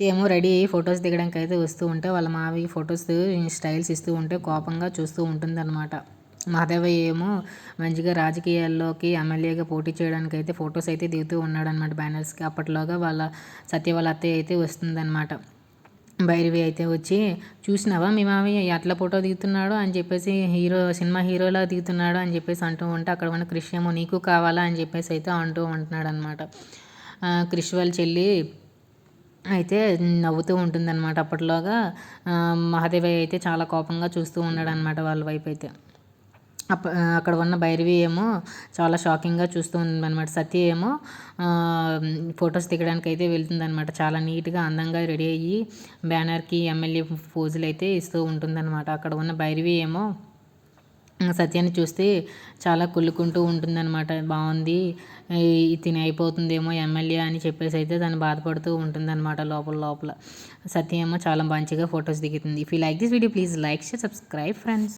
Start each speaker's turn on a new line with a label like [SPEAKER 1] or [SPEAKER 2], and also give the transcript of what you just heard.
[SPEAKER 1] ఏమో రెడీ అయ్యి ఫొటోస్ దిగడానికి అయితే వస్తూ ఉంటే వాళ్ళ మావి ఫొటోస్ స్టైల్స్ ఇస్తూ ఉంటే కోపంగా చూస్తూ ఉంటుంది అనమాట ఏమో మంచిగా రాజకీయాల్లోకి ఎమ్మెల్యేగా పోటీ చేయడానికి అయితే ఫొటోస్ అయితే దిగుతూ ఉన్నాడనమాట బ్యానర్స్కి. అప్పట్లోగా వాళ్ళ సత్య వాళ్ళ అత్తయ్య అయితే వస్తుందన్నమాట. భైరవి అయితే వచ్చి చూసినావా మీ మామయ్య ఎట్లా ఫోటో దిగుతున్నాడు? అని చెప్పేసి హీరో సినిమా హీరోలా దిగుతున్నాడు అని చెప్పేసి అంటూ ఉంటే అక్కడ ఉన్న క్రిష్ ఏమో నీకు కావాలా? అని చెప్పేసి అయితే అంటూ ఉంటున్నాడు అనమాట క్రిష్ వాళ్ళ చెల్లి అయితే నవ్వుతూ ఉంటుందన్నమాట అప్పట్లోగా. మహాదేవయ్య అయితే చాలా కోపంగా చూస్తూ ఉన్నాడు అనమాట వాళ్ళ వైపు అయితే. అప్ప అక్కడ ఉన్న భైరవి ఏమో చాలా షాకింగ్గా చూస్తూ అనమాట సత్య ఏమో ఫొటోస్ దిగడానికి అయితే వెళ్తుందనమాట చాలా నీట్గా అందంగా రెడీ అయ్యి బ్యానర్కి ఎమ్మెల్యే పోజులు అయితే ఇస్తూ ఉంటుందన్నమాట. అక్కడ ఉన్న భైరవి ఏమో సత్యాన్ని చూస్తే చాలా కుళ్ళుకుంటూ ఉంటుందన్నమాట. బాగుంది. తిని అయిపోతుందేమో ఎమ్మెల్యే అని చెప్పేసి అయితే దాన్ని బాధపడుతూ ఉంటుందన్నమాట లోపల లోపల. సత్య ఏమో చాలా మంచిగా ఫొటోస్ దిగుతుంది. If you like this video please like share subscribe friends